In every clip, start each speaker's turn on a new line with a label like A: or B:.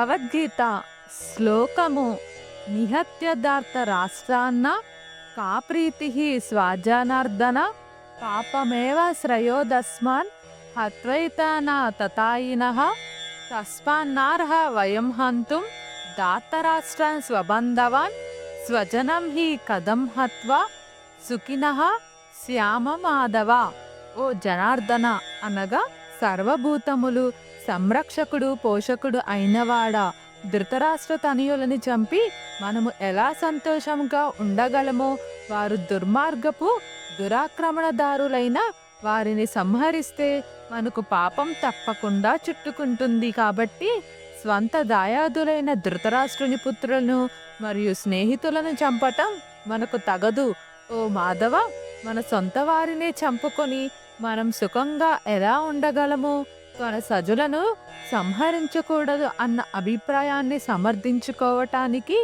A: భగవద్గీత శ్లోకము నిహత్యదార్థ రాష్ట్రాన్న కాప్రీతి స్వాజానార్దన పాపమేవ శ్రయోదస్మాన్ హత్వైతాన తతాయిన తస్మాన్నార్హ వయం హంతుం దాత్తరాష్ట్రాన్ స్వబంధవాన్ స్వజనం హి కదం హత్వా సుఖిన శ్యామమాధవ ఓ జనార్దన అనగా సర్వభూతములు సంరక్షకుడు పోషకుడు అయినవాడా? ధృతరాష్ట్ర తనయులని చంపి మనము ఎలా సంతోషంగా ఉండగలమో వారు దుర్మార్గపు దురాక్రమణదారులైన వారిని సంహరిస్తే మనకు పాపం తప్పకుండా చుట్టుకుంటుంది కాబట్టి స్వంత దాయాదులైన ధృతరాష్ట్రుని పుత్రులను మరియు స్నేహితులను చంపటం మనకు తగదు. ఓ మాధవ మన సొంత వారినే చంపుకొని మనం సుఖంగా ఎలా ఉండగలము? తన సజులను సంహరించకూడదు అన్న అభిప్రాయాన్ని సమర్థించుకోవటానికి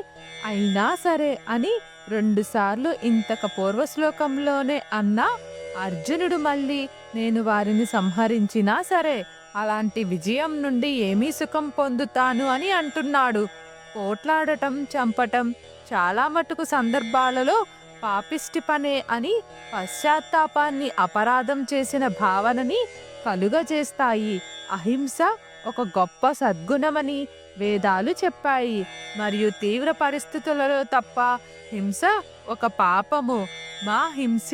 A: అయినా సరే అని రెండుసార్లు ఇంతక పూర్వ శ్లోకంలోనే అన్న అర్జునుడు మళ్ళీ నేను వారిని సంహరించినా సరే అలాంటి విజయం నుండి ఏమీ సుఖం పొందుతాను అని అంటున్నాడు. పోట్లాడటం చంపటం చాలా మటుకు సందర్భాలలో పాపిష్టి పనే అని పశ్చాత్తాపాన్ని అపరాధం చేసిన భావనని కలుగజేస్తాయి. అహింస ఒక గొప్ప సద్గుణమని వేదాలు చెప్పాయి. మరియు తీవ్ర పరిస్థితులలో తప్ప హింస ఒక పాపము. మా హింస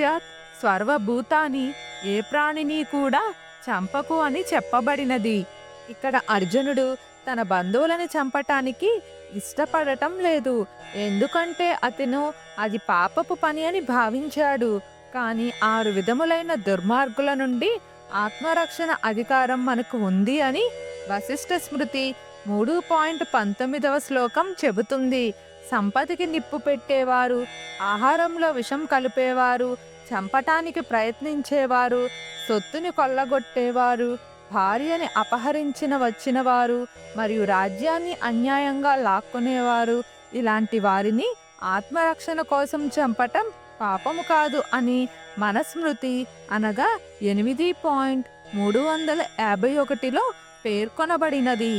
A: స్వర్వభూతాన్ని ఏ ప్రాణిని కూడా చంపకు అని చెప్పబడినది. ఇక్కడ అర్జునుడు తన బంధువులను చంపటానికి ఇష్టపడటం లేదు. ఎందుకంటే అతను అది పాపపు పని అని భావించాడు. కానీ ఆరు విధములైన దుర్మార్గుల నుండి ఆత్మరక్షణ అధికారం మనకు ఉంది అని వశిష్ఠ స్మృతి మూడు పాయింట్ పంతొమ్మిదవ శ్లోకం చెబుతుంది. సంపదకి నిప్పు పెట్టేవారు ఆహారంలో విషం కలిపేవారు చంపటానికి ప్రయత్నించేవారు సొత్తుని కొల్లగొట్టేవారు భార్యని అపహరించిన వచ్చిన వారు మరియు రాజ్యాన్ని అన్యాయంగా లాక్కునేవారు. ఇలాంటి వారిని ఆత్మరక్షణ కోసం చంపటం పాపము కాదు అని మనస్మృతి అనగా ఎనిమిది పాయింట్ మూడు వందల యాభై ఒకటిలో పేర్కొనబడినది.